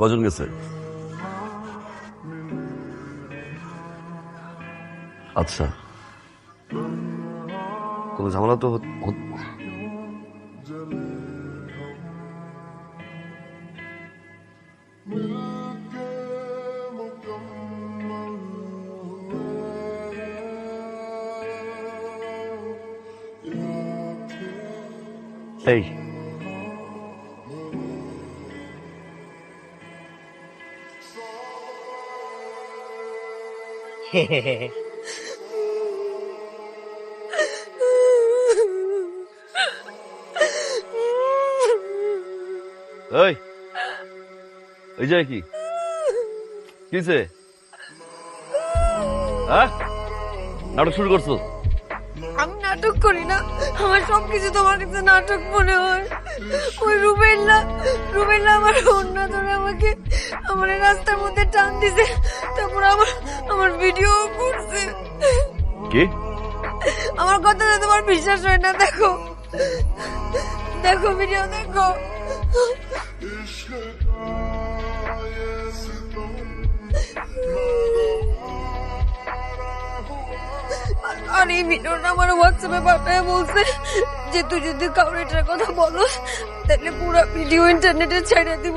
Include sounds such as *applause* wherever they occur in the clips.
কজন গেছে আচ্ছা কোনো ঝামেলা তো হত- হত- এই এই এই যে কি? কিসে হ্যাঁ? নাটক শুরু করছ? আমি নাটক করি না। আমার সবকিছু তোমার কাছে নাটক মনে হয়। ওই রুবেল্লা রুবেল্লা আমার অন্য ধরে আমাকে আমার রাস্তার মধ্যে টান দিছে। তারপর আমার আমার ভিডিও করছে। কি? আমার কথা যে তোমার বিশ্বাস হয় না দেখো। দেখো ভিডিও দেখো। আর এই ভিডিওটা আমার হোয়াটসঅ্যাপে পাঠায় বলছে যে তুই যদি কাউর এটার কথা বলো তাহলে পুরো ভিডিও ইন্টারনেটে ছেড়ে দিব।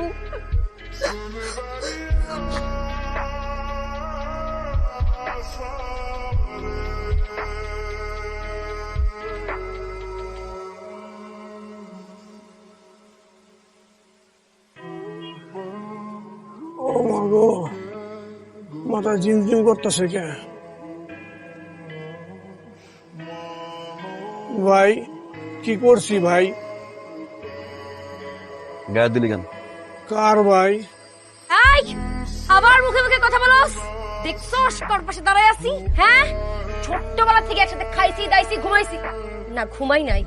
ও মা গো, মাথা জিম জিম করতেছে কে? ভাই, কি করছি ভাই? গায়ে দিলি কেন? কার ভাই? এই আবার মুখে মুখে কথা বলস। দেখছস তোর পাশে দাঁড়ায় আছি হ্যাঁ? ছোট্টবেলা থেকে একসাথে খাইছি দাইছি ঘুমাইছি। না ঘুমাই নাই।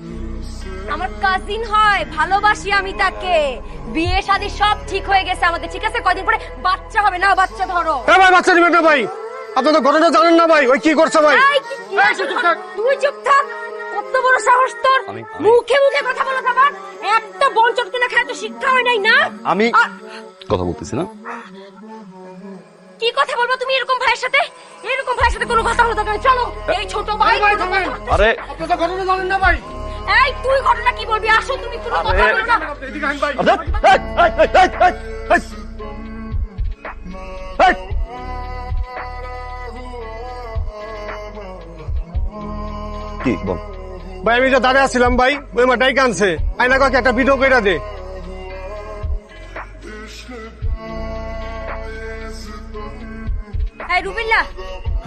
আমার কাজিন হয় ভালোবাসি আমি তাকে। বিয়ে শাদী সব ঠিক হয়ে গেছে আমাদের ঠিক আছে? কয়দিন পরে বাচ্চা হবে না বাচ্চা ধরো। এ ভাই বাচ্চা নিবেন না ভাই। আপনি তো ঘটনা জানেন না ভাই ওই কি করছে ভাই? তুই চুপ থাক। সাহস তোর? মুখে মুখে কথা বলো আবার একটা বল চটকে খায় তো শিক্ষা হয় নাই না? আমি কথা বলতেছি না। কি কথা বলব তুমি এরকম ভাইয়ের সাথে? এরকম ভাইয়ের সাথে কোনো কথা হলো দরকার চলো এই ছোট ভাই কোনো আরে আপনি তো ঘটনা জানেন না ভাই। এই তুই ঘটনা কি বলবি? আসো তুমি কোনো কথা বলো না। এদিকে আইন ভাই। কি বল? ভাই আমি যে দাঁড়িয়ে আছিলাম ভাই ওই মা ডাইকে আনছে। আইনা কাকে একটা ভিডিও কইরা দে। এই রুবিল্লা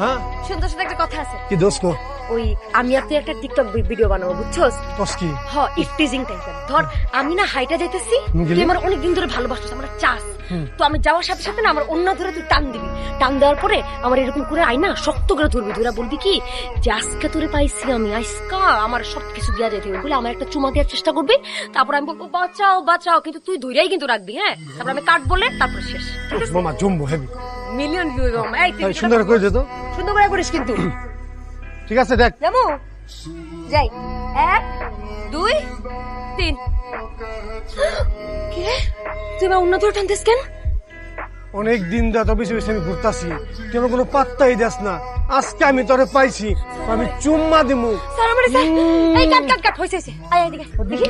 হ্যাঁ? সুন্দর সুন্দর একটা কথা আছে। কি দোষ কো? ওই আমি আর তুই একটা টিকটক ভিডিও বানাবো বুঝছস? কি? হ ইফটিজিং টাইপের ধর আমি না হাইটা যাইতেছি তুই আমার অনেক দিন ধরে ভালোবাসছিস আমার চাস। তো আমি যাওয়ার সাথে সাথে না আমার অন্য ধরে তুই টান দিবি। টান দেওয়ার পরে আমার এরকম করে আই না শক্ত করে ধরবি ধরে বলবি কি যে আজকে তোরে পাইছি আমি আজকা আমার সব কিছু দেওয়া যেতে বলে আমার একটা চুমা দেওয়ার চেষ্টা করবি তারপর আমি বলব বাঁচাও বাঁচাও কিন্তু তুই ধৈরাই কিন্তু রাখবি হ্যাঁ? তারপর আমি কাট বলে তারপর শেষ। মামা জম্বো হেভি। মিলিয়ন ভিউ এই সুন্দর করে। দে তো। সুন্দর করে করিস কিন্তু। *coughs* ঠিক আছে দেখ। যাব যাই। এক দুই তিন। কি? তুই আমার উন্নত টানতেস কেন? অনেক দিন ধরে তো বেশি বেশি আমি ঘুরতাছি। তুই আমার কোনো পাত্তাই দেস না। আজকে আমি তোরে পাইছি আমি চুম্মা দিমু। স্যার আমার স্যার। এই কাট কাট কাট হইছে হইছে। আয় এদিকে দেখি।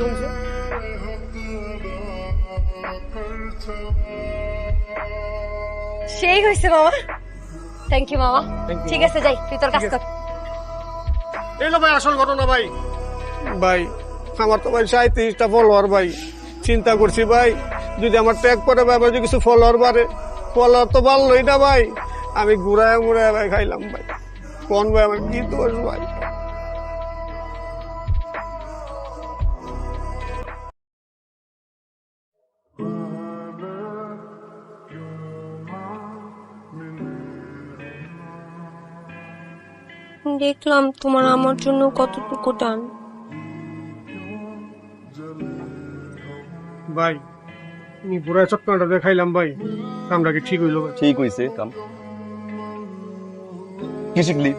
সেই হইছে মামা। থ্যাংক ইউ মামা। ঠিক আছে যাই তুই তোর কাজ কর। এলো ভাই, আসল ঘটনা ভাই। ভাই, আমার তো ভাই সাঁত্রিশটা ফলোয়ার ভাই। চিন্তা করছি ভাই, যদি আমার ট্যাগ করে ভাই যদি কিছু ফলোয়ার বাড়ে ফলোয়ার তো বাড়লোই না ভাই। আমি ঘুরায় ঘুরায় ভাই খাইলাম ভাই। কোন ভাই, আমার কি দোষ ভাই? দেখলাম তোমার আমার জন্য কতটুকু টান। ভাই আমি ঘুরায় চটকানটা দেখাইলাম ভাই। কামটা কি ঠিক হইল ভাই? ঠিক হয়েছে কাম। কি শিখলি?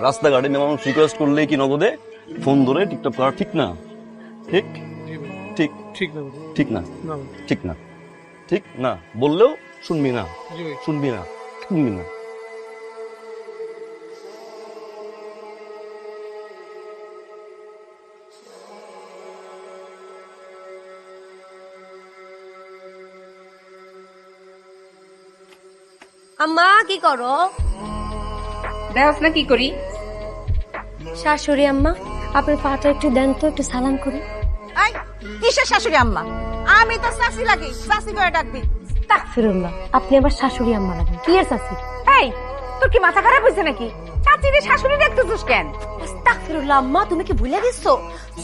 রাস্তাঘাটে মানুষ রিকোয়েস্ট করলে কি নগদে? ফোন ধরে টিকটক করা ঠিক না? ঠিক? ঠিক। ঠিক না ঠিক না? না ঠিক না। ঠিক না? বললেও শুনবি না। শুনবি না। শুনবি না। আম্মা কি করো? দেখ না কি করি? শাশুড়ি আম্মা আপনার পাটা একটু দেন তো একটু সালাম করি। আই কিসের শাশুড়ি আম্মা? আমি তো শাশি লাগি শাশি করে ডাকবি। তাকফিরুল্লাহ আপনি আবার শাশুড়ি আম্মা লাগেন। কি এর শাশি এই তোর কি মাথা খারাপ হয়েছে নাকি? চাচিরে শাশুড়ি দেখতেছিস কেন? তাকফিরুল্লাহ আম্মা তুমি কি ভুলে গেছো?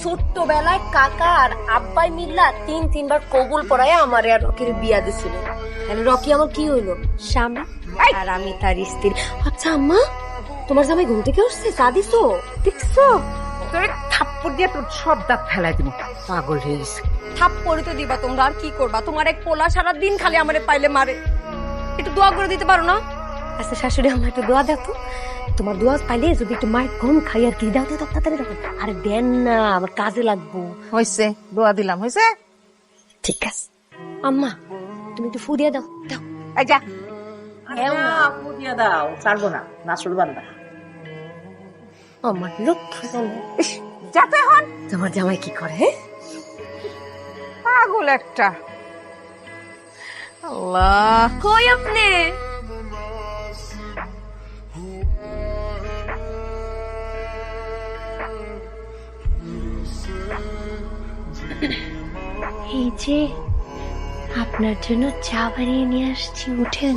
ছোট্টবেলায় কাকা আর আব্বাই মিল্লা তিন তিনবার কবুল পড়ায় আমার আর রকির বিয়া দিছিল। তাহলে রকি আমার কি হইল? স্বামী? আর আমি তার স্ত্রী আচ্ছা আম্মা তোমার জামাই ঘুম থেকে উঠছে চা দিছো? দেখছ? তোর থাপ্পড় দিয়ে তোর সব দাঁত ফেলাই দিব পাগল হয়ে গেছে। থাপ্পড়ি তো দিবা তোমরা আর কি করবা? তোমার এক পোলা সারা দিন খালি আমারে পাইলে মারে। একটু দোয়া করে দিতে পারো না? আচ্ছা শাশুড়ি আমার একটু দোয়া দাও তো। তোমার দোয়া পাইলে যদি একটু মায়ের কম খাই আর কি দাও তো তাড়াতাড়ি দাও। আরে দেন না আমার কাজে লাগবো। হয়েছে দোয়া দিলাম হয়েছে ঠিক আছে। আম্মা তুমি একটু ফু দিয়ে দাও দাও। এই যা দিয়া দাও। ছাড়বো না বান্দা আমার লক্ষ্য ইস, যা তো এখন তোমার জামাই কি করে হ্যাঁ? পাগল একটা। আল্লাহ কই আপনি? এই যে আপনার জন্য চা বানিয়ে নিয়ে আসছি উঠেন।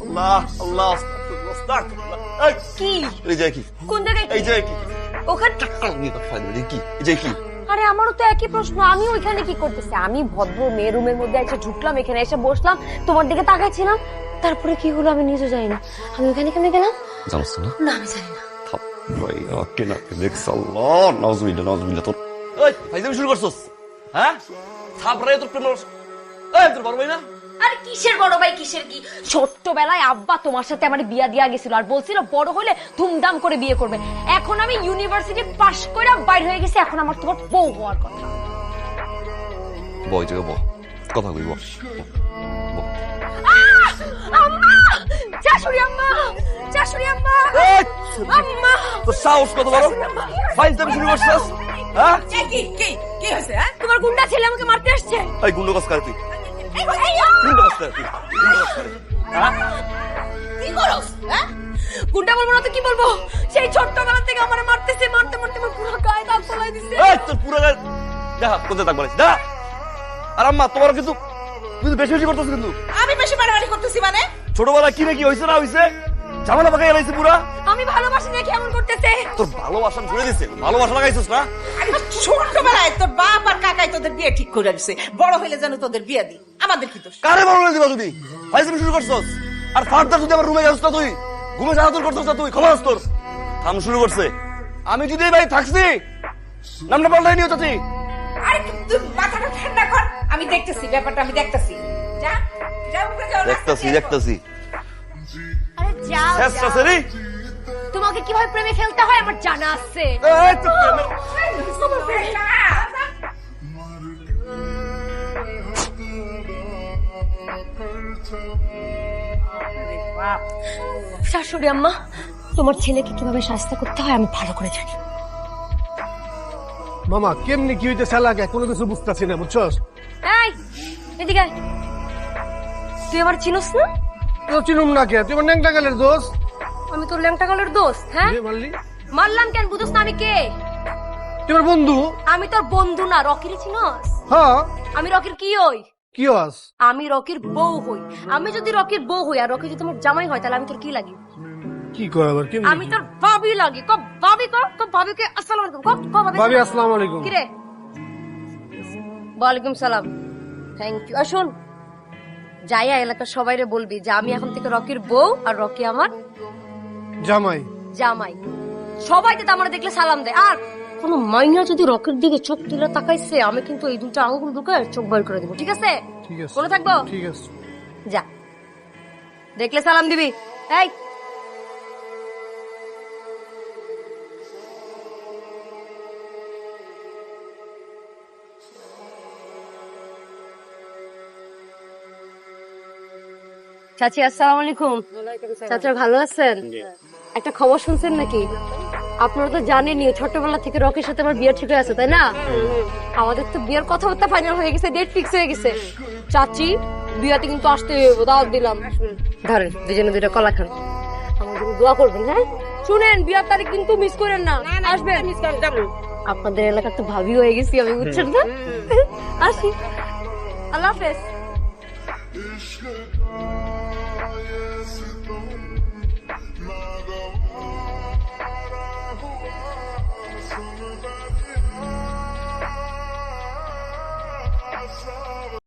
আল্লাহ, আল্লাহ, আস্তাগফিরুল্লাহ, আস্তাগফিরুল্লাহ। এই, কি এই যে কি? কোন জায়গায় এই যে কি? ওখানে টাক্কাল নিয়ে কথা কি? এই যে কি? আরে আমারও তো একই প্রশ্ন আমি ওইখানে কি করতেছি আমি ভদ্র মেয়ে রুমের মধ্যে এসে ঢুকলাম এখানে এসে বসলাম তোমার দিকে তাকাইছিলাম তারপরে কি হলো আমি নিজে জানি না আমি ওখানে কেমনে গেলাম জানোস না? না আমি জানি না ভাই, আকে না, দেখছ, আল্লাহ, নাউজুবিল্লাহ, নাউজুবিল্লাহ, তোর- এই, শুরু করছস? হ্যাঁ? থাপড়ায় তোর প্রেম এই, তোর বড় ভাই না? আরে কিসের বড় ভাই কিসের কি? ছোট্টবেলায় আব্বা তোমার সাথে আমার বিয়া দিয়া গেছিল আর বলছিল বড় হলে ধুমধাম করে বিয়ে করবে। এখন আমি ইউনিভার্সিটি পাশ করে বাইর হয়ে গেছি এখন আমার তোমার বউ হওয়ার কথা। কথা কই, বল। বল। আম্মা! শাশুড়ি আম্মা! শাশুড়ি আম্মা! আম্মা! তোর সাহস কত বড়? ফাইজলামি শুরু করছস? হ্যাঁ? কি কি কি কি হ্যাঁ? তোমার গুন্ডা ছেলে আমাকে মারতে আসছে? এই গুন্ডো কাজ করে তুই। তুই বেশি বেশি করতেছ কিন্তু আমি বেশি বাড়াবাড়ি করতেছি মানে ছোটবেলা কি নাকি হয়েছে না গেলাইছে পুরা আমি ভালোবাসি না কেমন করতেছে ভালোবাসা ঘুরে ভালোবাসা লাগাইছিস না? ছোটবেলায় তোর বাপ আর কাকাই তোদের বিয়ে ঠিক করে দিছে। বড় হইলে যেন তোদের বিয়ে দি আমাদের কি দোষ? কারে ভালো দিবা তুমি ফাইজলামি শুরু করছস? আর ফার্দার যদি আমার রুমে যাস না তুই? ঘুমে করছস না তুই? খবর তোর? থাম শুরু করছে। আমি যদি এই বাড়ি থাকছি নামটা পাল্টাই নিও চাচি। আরে তুই মাথাটা ঠান্ডা কর। আমি দেখতেছি ব্যাপারটা আমি দেখতেছি। যা যা উপরে যাও দেখতাছি দেখতাছি। আরে যাও শেষ যাও। চাচি তোমাকে কীভাবে প্রেমে ফেলতে হয় আমার জানা আছে। এই তো প্রেমের- শাশুড়ি আম্মা তোমার ছেলেকে কীভাবে শাস্তি করতে হয় আমি ভালো করে জানি। মামা কেমনি কি হইতেছে লাগে কোনো কিছু বুঝতেছি না বুঝছস? এই এদিকে তুই আমার চিনস না? তো চিনুম না কে? তুই আমার ন্যাংটা গেলের দোষ? আমি তোর ল্যাংটা কালের দোস্ত হ্যাঁ? মারলাম কেন? বুঝোস না আমি কে? আমার বন্ধু। আমি তোর বন্ধু না রকির চিনস? হ্যাঁ। আমি রকির কি ওই কি আস আমি রকির বউ হই। আমি যদি রকির বউ হই আর রকি যদি তোমার জামাই হয় তাহলে আমি তোর কি লাগি? কি কয় আবার কি আমি তোর ভাবি লাগি। কব ভাবি কব কব ভাবিকে আসসালামু আলাইকুম কব কব ভাবি ভাবি আসসালামু আলাইকুম। কিরে? ওয়ালাইকুম সালাম। থ্যাংক ইউ আসুন যাইয়া এলাকার সবাইরে বলবি যে আমি এখন থেকে রকির বউ আর রকি আমার জামাই। জামাই। সবাই তো আমার দেখলে সালাম দেয়। আর কোন মাইনা যদি রকের দিকে চোখ তুলে তাকাইছে আমি কিন্তু এই দুটো আঙ্গুল ঢুকায় চোখ বের করে দেবো ঠিক আছে? ঠিক আছে। কোনো থাকব? ঠিক আছে। যা। দেখলে সালাম দিবি। এই চাচি আসসালামু আলাইকুম। চাচা ভালো আছেন? একটা খবর শুনছেন নাকি? আপনারা তো জানেনই ছোটবেলা থেকে রকির সাথে আমার বিয়ে ঠিক হয়ে আছে তাই না? আমাদের তো বিয়ের কথাবার্তা ফাইনাল হয়ে গেছে ডেট ফিক্স হয়ে গেছে। চাচি বিয়েতে কিন্তু আসতে হবে দাওয়াত দিলাম। ধরেন দুজনে দুইটা কলা খান। জন্য দোয়া করবেন হ্যাঁ? শুনেন বিয়ের তারিখ কিন্তু মিস করেন না। আসবেন? আপনাদের এলাকার তো ভাবি হয়ে গেছি আমি বুঝছেন না? আসি। আল্লাহ হাফেজ।